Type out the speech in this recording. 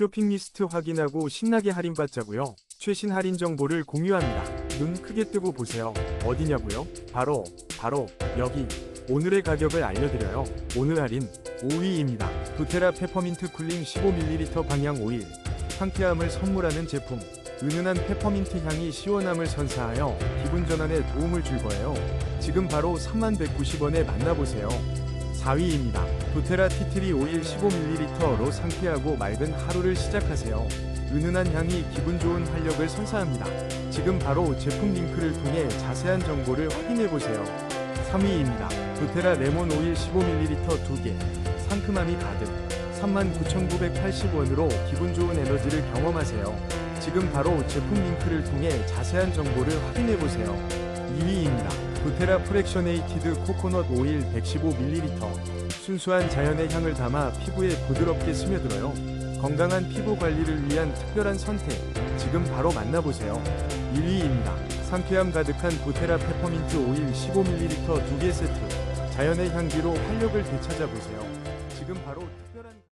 쇼핑 리스트 확인하고 신나게 할인받자고요. 최신 할인 정보를 공유합니다. 눈 크게 뜨고 보세요. 어디냐고요? 바로 바로 여기. 오늘의 가격을 알려드려요. 오늘 할인 5위입니다. 도테라 페퍼민트 쿨링 15ml 방향 오일. 상쾌함을 선물하는 제품. 은은한 페퍼민트 향이 시원함을 선사하여 기분 전환에 도움을 줄 거예요. 지금 바로 3190원에 만나보세요. 4위입니다. 도테라 티트리 오일 15ml로 상쾌하고 맑은 하루를 시작하세요. 은은한 향이 기분 좋은 활력을 선사합니다. 지금 바로 제품 링크를 통해 자세한 정보를 확인해 보세요. 3위입니다. 도테라 레몬 오일 15ml 2개. 상큼함이 가득. 39,980원으로 기분 좋은 에너지를 경험하세요. 지금 바로 제품 링크를 통해 자세한 정보를 확인해 보세요. 2위입니다. 도테라 프렉셔네이티드 코코넛 오일 115ml. 순수한 자연의 향을 담아 피부에 부드럽게 스며들어요. 건강한 피부 관리를 위한 특별한 선택. 지금 바로 만나보세요. 1위입니다. 상쾌함 가득한 도테라 페퍼민트 오일 15ml 2개 세트. 자연의 향기로 활력을 되찾아 보세요. 지금 바로 특별한